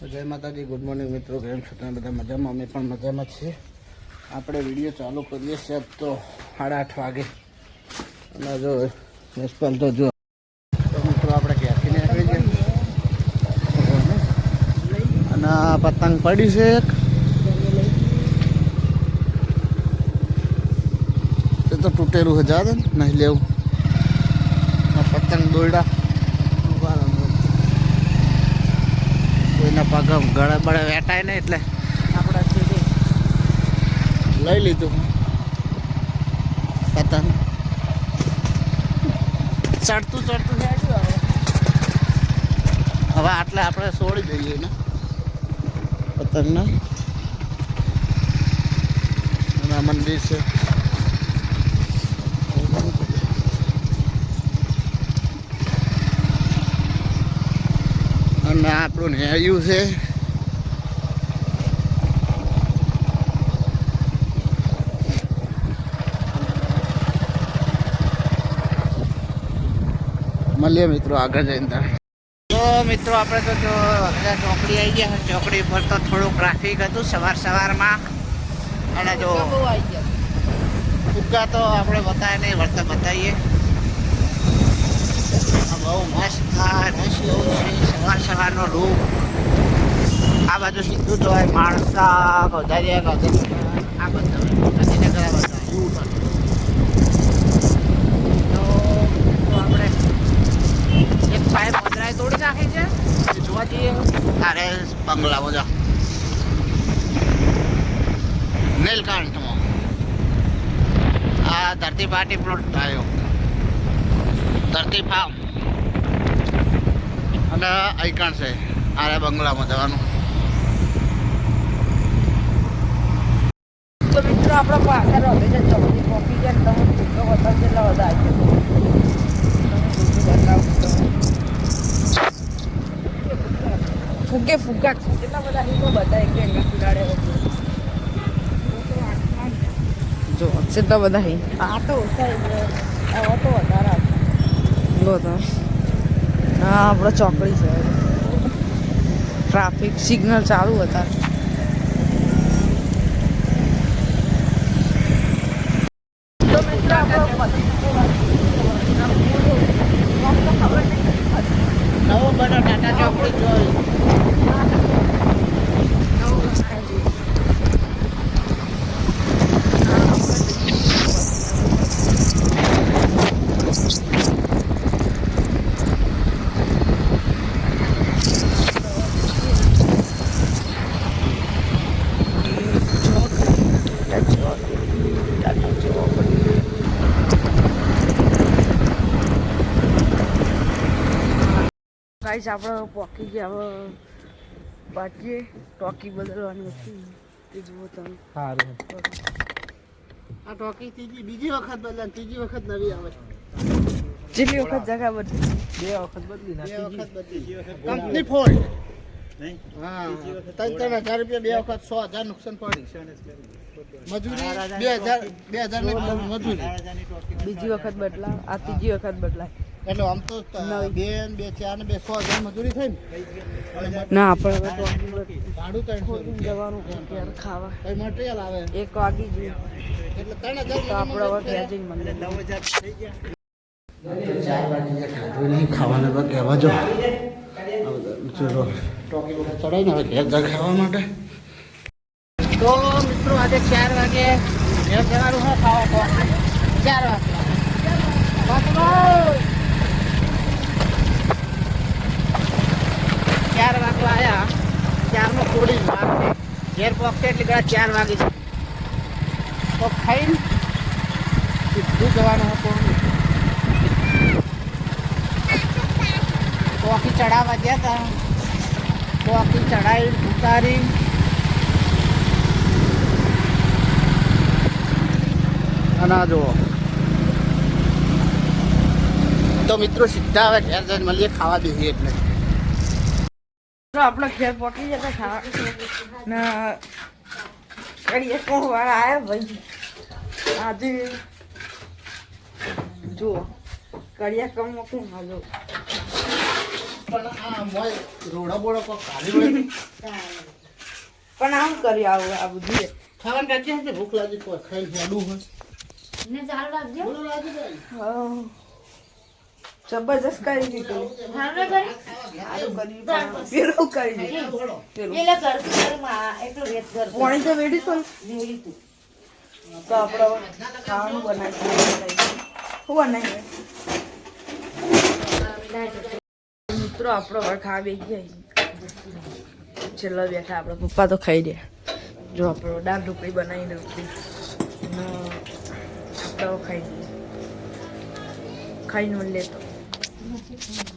જય માતાજી, good morning મિત્રો, કેમ છો? તમે બધા મજામાં? અમે પણ મજામાં છીએ. આપણે વીડિયો ચાલુ કરીએ સાહેબ તો સાડા આઠ વાગે. અને જો યશપાલ તો જો મિત્રો, આપણે ક્યાંથી નીકળી ગયા. અને પતંગ પડી છે એક. તે તો તૂટેલું ને નહીં લેવું. પતંગ દોરડા પગ ગળે બળે વેટાય ને એટલે આપણે લઈ લીધું. પતંગ. ચડતું ચડતું હવે. હવે આટલે આપણે છોડી દઈએ ને પતંગને. મંદિર છે. આ આપણું નેયું છે. મળીએ મિત્રો આગળ જઈને તો મિત્રો આપણે તો જો બધા ચોકડી આવી ગયા ચોકડી પર તો થોડુંક ટ્રાફિક હતું સવાર સવારમાં. અને જો ફુગ્ગા તો આપણે બતાવીએ નહીં વર્તન બતાવીએ. બહુ મસ્ત થાય એવું છે સવાર સવારનો રૂપ આ બધું સીધું જોવાય માણસા ગોધારિયા ગોધારિયા આ બધું ગાંધીનગર બધા તો તો આપણે એક પાઇપ પધરાય તોડી છે જોવા જઈએ બંગલા બધા નીલકંઠમાં આ ધરતી પાર્ટી પ્લોટ આવ્યો ધરતી ફાર્મ અને આઈકણ છે. આરે બંગલામાં જવાનું. તો મિત્રો આપણે પાછળ હવે જે ચોકડી પહોંચી ગયા તમે ફૂટો વધારે જેટલા બધા આવી ફૂગે ફુગ્ગા કેટલા બધા હીરો બધા એક એક ફુગાડે જો કેટલા બધા આ તો ઓછા આ તો વધારે. લો તો. હા આપણે ચોકડી છે. ટ્રાફિક સિગ્નલ ચાલુ હતા. નવો બનો ટાટા ચોકડી જોઈ. ગાઈસ આપણે પોકી ગયા. હવે બાકી ટોકી બદલવાની હતી. તે જુઓ તમે. સારું આ ટોકી ત્રીજી બીજી વખત બદલા ત્રીજી વખત નવી આવે. જેટલી વખત જગા બદલી. બે વખત બદલી બે વખત બદલી. કંપની ફોલ્ટ હા. ત્રણ ત્રણ હજાર રૂપિયા બે વખત સો હજાર નુકસાન પડી. બે હજાર બે હજાર બીજી વખત બદલાવ આ ત્રીજી વખત બદલાય. એટલે આમ તો બે બે ચાર ને બે સો હજાર મજૂરી થઈ ને? ના આપણે ભાડું ત્રણસો જવાનું ખાવા. કઈ મટીરિયલ આવે? એક વાગી ગયું. એટલે ત્રણ તો આપણે હવે ઘેર જઈને મંદિર. ચાર વાગે જે ખાધું નહીં ખાવાના તો કહેવા જો. ટોકી બધા ચડાવી ને હવે ઘેર જા ખાવા માટે. તો મિત્રો આજે ચાર વાગે ઘેર જવાનું હોય ખાવા. ખાવા ચાર વાગે. ચાર વાગવા આવ્યા ચારનો કોડી વાર છે ઘેર પહોંચશે એટલે કદાચ ચાર વાગે છે. તો ખાઈને સીધું જવાનું હતું કોફી ચડાવવા ગયા હતા કોફી ચડાવી ઉતારી અને જુઓ. તો મિત્રો સીધા હવે ઘેર જઈને મળીએ, ખાવા બેસીએ એટલે. તો આપણે ઘેર પહોંચી જતા ખાવા. ના કડીએ કોણ વાળા આવ્યા ભાઈ? આજે જુઓ કડિયા કમ કોણ હાલો. પણ આમ કરી આવું આ બધું ખાવાનું કાઢી હશે? ભૂખ લાગી તો ખાઈ જાડું હોય ને ચાલુ રાખજો હા. જબરજસ્ત કરી દીધું. હાલો કરી પેલું કરી દીધું. એટલે રેત પાણી તો વેડી તો. તું. તો આપણે ખાવાનું બનાવી હું નહીં મિત્રો આપણો હવે ખાવી ગયા. છેલ્લો બેઠા આપણા પપ્પા તો ખાઈ દે જો આપણો દાળ ઢોકળી બનાવીને અને આપણે ખાઈ દઈએ ખાઈને મળીએ તો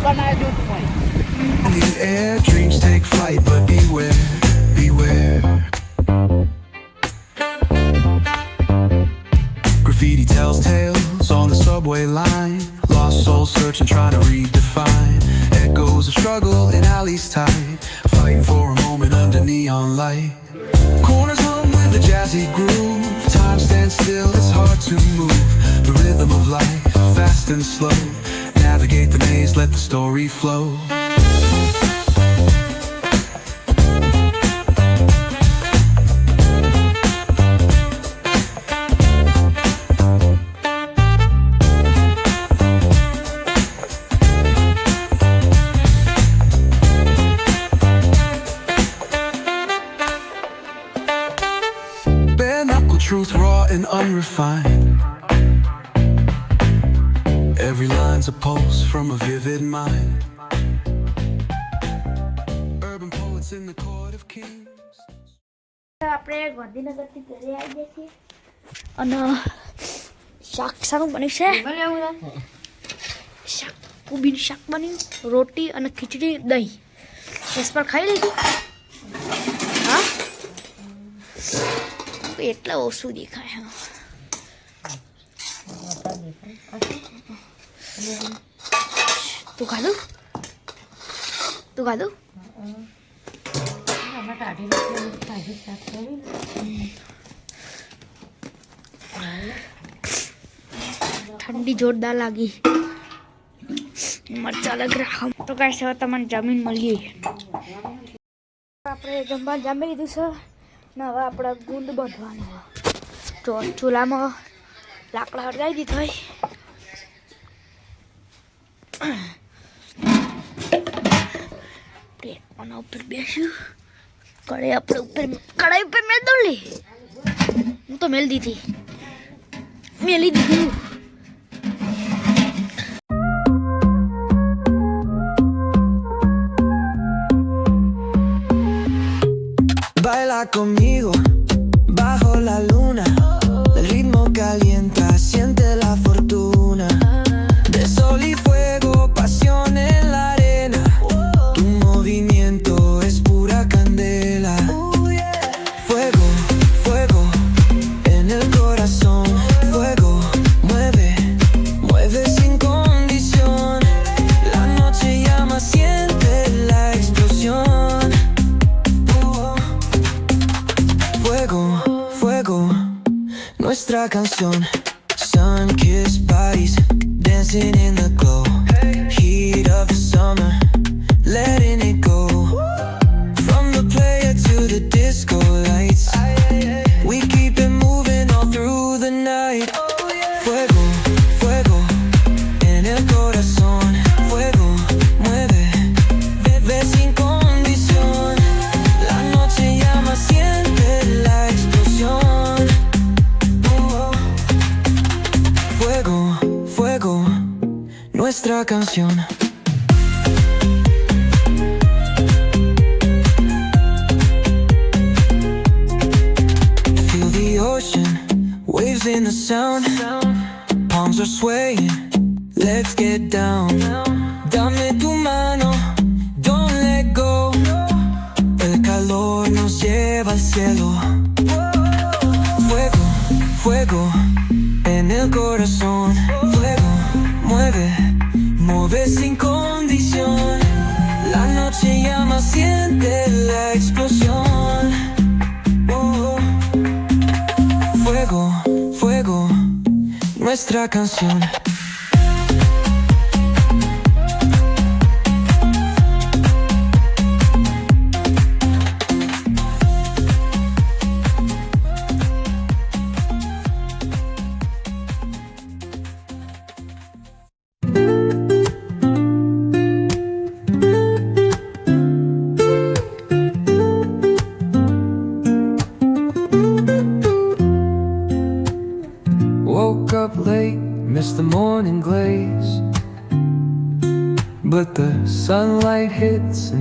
pa air, dreams take flight, but beware, beware. Graffiti tells tales on the subway line. Lost soul searching, trying to redefine. Echoes of struggle in alleys tight. Fighting for a moment under neon light. Corners with a jazzy groove. Time stands still, it's hard to move. The rhythm of life, fast and slow. Navigate the maze, let the story flow. Bare knuckle truth, raw and unrefined. Every line's a pulse from a vivid mind. Urban poets in the court of kings. આપણે ગાંધીનગરથી ઘરે આવી જઈએ અને શાક શાક બન્યું છે. શાક કોબીનું શાક બન્યું રોટી અને ખીચડી દહીં. બસ પર ખાઈ લીધું? હા? એટલા ઓછું દેખાય હા. તું ખાધું? તું ખાધું? ઠંડી જોરદાર લાગી. મરચા લગ રાખો તો કાંઈ છે તમને જમીન મળીએ. આપણે જમવા જમી લીધું છે ને હવે આપણે ગુંદ બાંધવાનું ચૂલામાં લાકડા હળગાવી દીધા હોય આના ઉપર બેસ્યું કઢાઈ આપણે ઉપર કઢાઈ ઉપર મેં દઉં હું તો મેલ દીધી. મેલી દીધી. Baila conmigo. canción. The sound. Palms are swaying. Let's get down. Nuestra canción.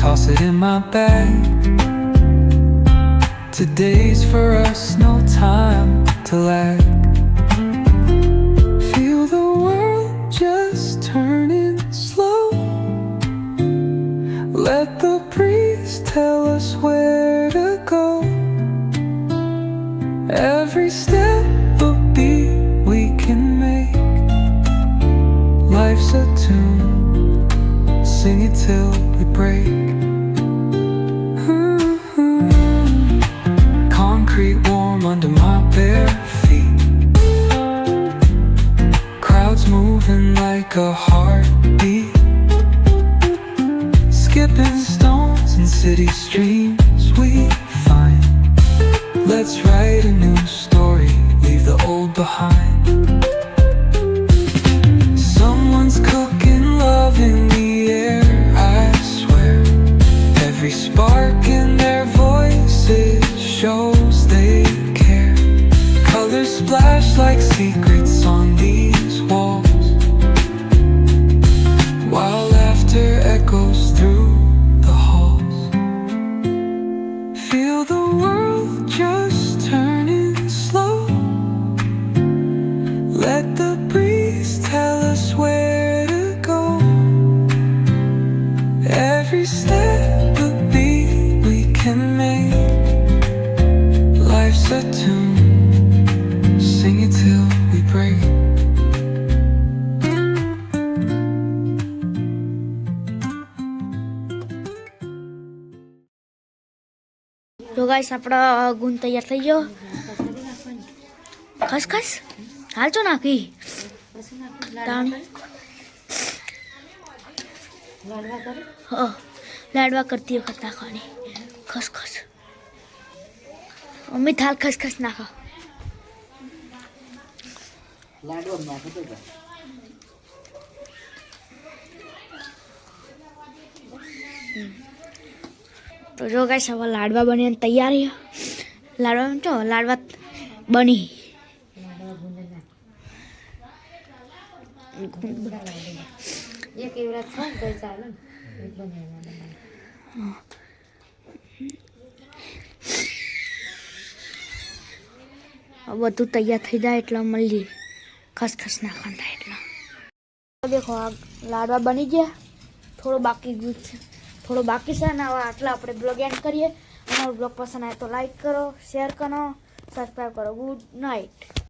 toss it in my bag. Today's for us, no time to lag. Crowds moving like a heartbeat. Skipping stones in city streams we find. Let's write a new story, leave the old behind. Someone's cooking love in the air, I swear. Every spark You. Guys આપણો ગુણ તૈયાર થઈ ગયો. ખસ હાલ છો નાખી. લાડવા કરતી વખત નાખવાની. ખસખસ મમ્મી થાલ ખસખસ નાખો. લાડવા તો જો ગાઈસ હવે લાડવા બનીને તૈયાર લાડવા જો લાડવા બની. બધું તૈયાર થઈ જાય એટલે મળીએ ખસખસ નાખવાનું થાય એટલે. દેખો આ લાડવા બની ગયા. થોડો બાકી ગયું છે. થોડો બાકી છે ને હવે આટલા આપણે બ્લોગ એન્ડ કરીએ. અમારો બ્લોગ પસંદ આવે તો લાઈક કરો શેર કરો સબસ્ક્રાઈબ કરો. Good night